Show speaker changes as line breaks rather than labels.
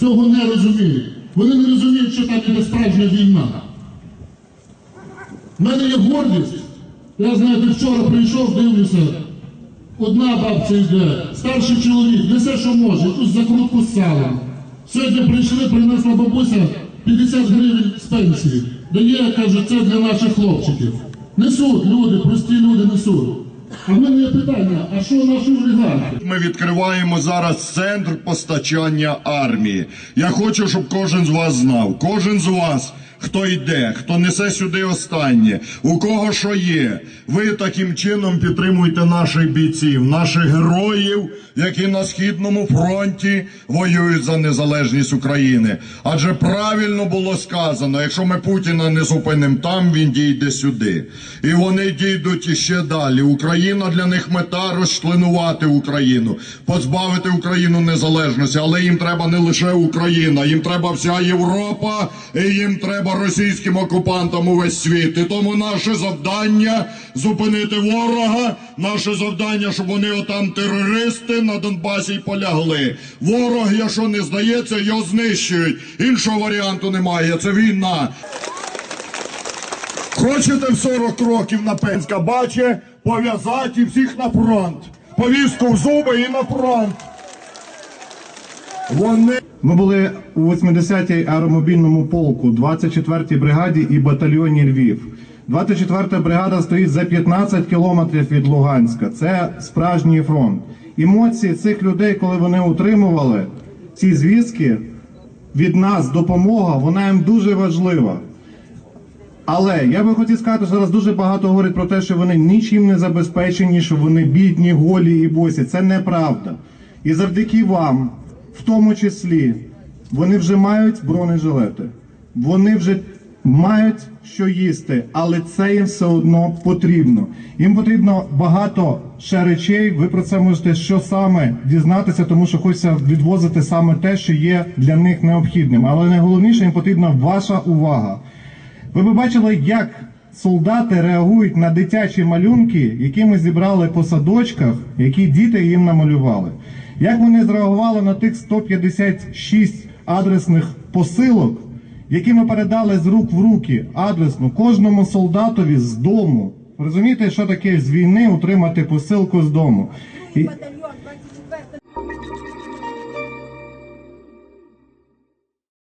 цього не розуміють. Вони не розуміють, що там іде справжня війна. У мене є гордість. Я знаєте, вчора прийшов, дивлюся, одна бабця йде, старший чоловік, несе, що може, якусь закрутку з салом. Сьогодні прийшли, принесла бабуся 50 гривень з пенсії. Дає, каже, це для наших хлопчиків. Несуть люди, прості люди несуть. А в мене питання, а що наші олігархи?
Ми відкриваємо зараз центр постачання армії. Я хочу, щоб кожен з вас знав, кожен з вас, хто йде, хто несе сюди останнє, у кого що є. Ви таким чином підтримуєте наших бійців, наших героїв, які на східному фронті воюють за незалежність України. Адже правильно було сказано, якщо ми Путіна не зупинимо там, він дійде сюди. І вони дійдуть іще далі. Україна для них мета розчленувати Україну, позбавити Україну незалежності. Але їм треба не лише Україна, їм треба вся Європа, і їм треба російським окупантам увесь світ. І тому наше завдання зупинити ворога. Наше завдання, щоб вони отам терористи на Донбасі й полягли. Ворог, якщо не здається, його знищують. Іншого варіанту немає. Це війна. Хочете в 40 років на Пенська баче пов'язати всіх на фронт. Повістку в зуби і на фронт. Вони
Ми були у 80-й аеромобільному полку, 24-й бригаді і батальйоні Львів. 24-та бригада стоїть за 15 кілометрів від Луганська. Це справжній фронт. Емоції цих людей, коли вони утримували ці звістки, від нас допомога, вона їм дуже важлива. Але я би хотів сказати, що зараз дуже багато говорять про те, що вони нічим не забезпечені, що вони бідні, голі і босі. Це неправда. І завдяки вам, в тому числі, вони вже мають бронежилети, вони вже мають що їсти, але це їм все одно потрібно. Їм потрібно багато ще речей. Ви про це можете що саме дізнатися, тому що хочеться відвозити саме те, що є для них необхідним. Але найголовніше їм потрібна ваша увага. Ви б бачили, як солдати реагують на дитячі малюнки, які ми зібрали по садочках, які діти їм намалювали. Як вони зреагували на тих 156 адресних посилок, які ми передали з рук в руки адресно кожному солдатові з дому. Розумієте, що таке з війни утримати посилку з дому? І,